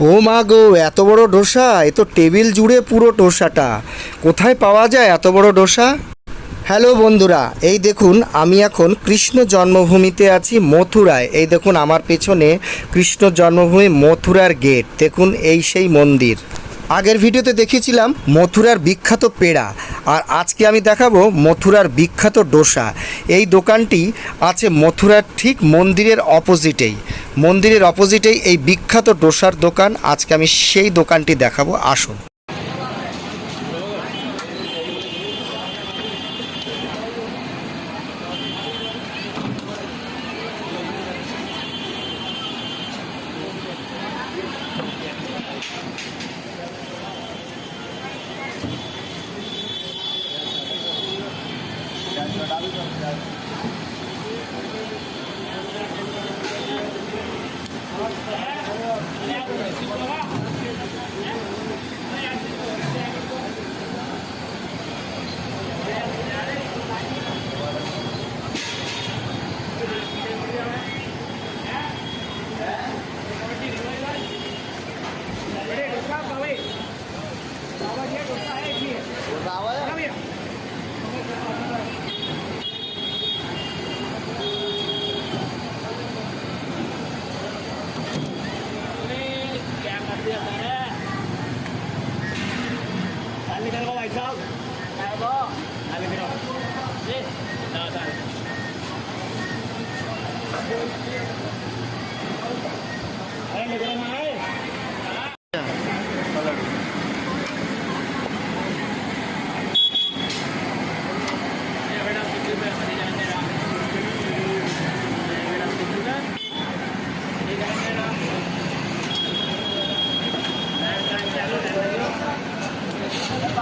ও মা গো, এত বড় ডোসা? এ তো টেবিল জুড়ে পুরো ডোসাটা। কোথায় পাওয়া যায় এত বড় ডোসা? হ্যালো বন্ধুরা, এই দেখুন, আমি এখন কৃষ্ণ জন্মভূমিতে আছি মথুরায়। এই দেখুন, আমার পেছনে কৃষ্ণ জন্মভূমি মথুরার গেট। দেখুন, এই সেই মন্দির। আগের ভিডিওতে দেখিয়েছিলাম মথুরার বিখ্যাত পেড়া। আর আজকে আমি দেখাবো মথুরার বিখ্যাত ডোসা। এই দোকানটি আছে মথুরার ঠিক মন্দিরের অপোজিটেই। মন্দিরের অপোজিটেই এই বিখ্যাত ডোসার দোকান। আজকে আমি সেই দোকানটি দেখাবো। আসুন। Ini ya. Kalian kau baik sah? Tahu tak? Kalian biro. ini tahu tak? Kalian biro mana?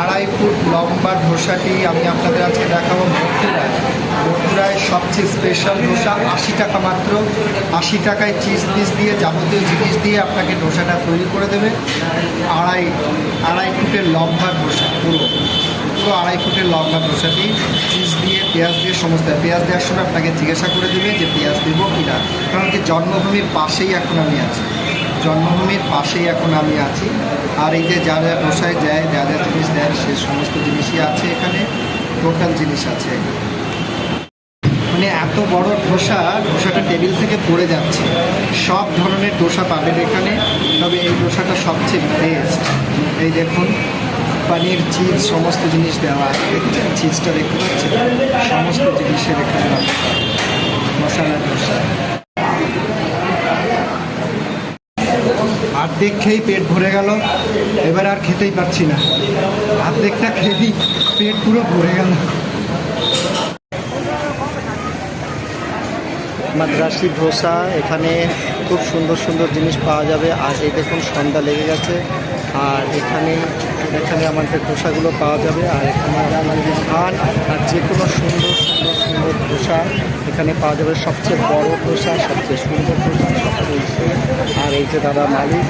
আড়াই ফুট লম্বা ধোসাটি আমি আপনাদের আজকে দেখাবো মথুরায়। মথুরায় সবচেয়ে স্পেশাল ধোসা, আশি টাকা মাত্র। আশি টাকায় চিজ পিস দিয়ে, যাবতীয় জিনিস দিয়ে আপনাকে ধোসাটা তৈরি করে দেবে। আড়াই আড়াই ফুটের লম্বা ধোসা, পুরো। পুরো আড়াই ফুটের লম্বা ধোসাটি চিজ দিয়ে, পেঁয়াজ দিয়ে, সমস্ত পেঁয়াজ দেওয়ার সময় আপনাকে জিজ্ঞাসা করে দেবে যে পেঁয়াজ দেবো কি না কারণ কি জন্মভূমির পাশেই এখন আমি আছি। জন্মভূমির পাশেই এখন আমি আছি। আর এই যে যা যা বসায় যায় যা যা জিনিস দেয়, সে সমস্ত জিনিসই আছে এখানে টোটাল জিনিস আছে মানে এত বড় ধোসা, ধোসাটা টেবিল থেকে পড়ে যাচ্ছে। সব ধরনের ধোসা পাবেন এখানে, তবে এই ধোসাটা সবচেয়ে বেস্ট এই দেখুন, পানির, চিজ, সমস্ত জিনিস দেওয়া আছে। দেখছেন চিজটা দেখতে পাচ্ছেন? সমস্ত জিনিসের এখানে। মশলা ধোসা। অর্ধেক খেয়েই পেট ভরে গেল। এবার আর খেতেই পারছি না। অর্ধেকটা খেয়েই পেট পুরো ভরে গেল। মাদ্রাসি ধোসা, এখানে খুব সুন্দর সুন্দর জিনিস পাওয়া যাবে। আর এই দেখুন, সন্ধ্যা লেগে গেছে। আর এখানে এখানে আমাদের ধোসাগুলো পাওয়া যাবে। আর এখানে আমাদের খান যে কোনো সুন্দর সুন্দর সুন্দর ধোসা এখানে পাওয়া যাবে। সবচেয়ে বড় ধোসা সবচেয়ে সুন্দর ধোসা সবচেয়ে আর এই যে দাদা মালিক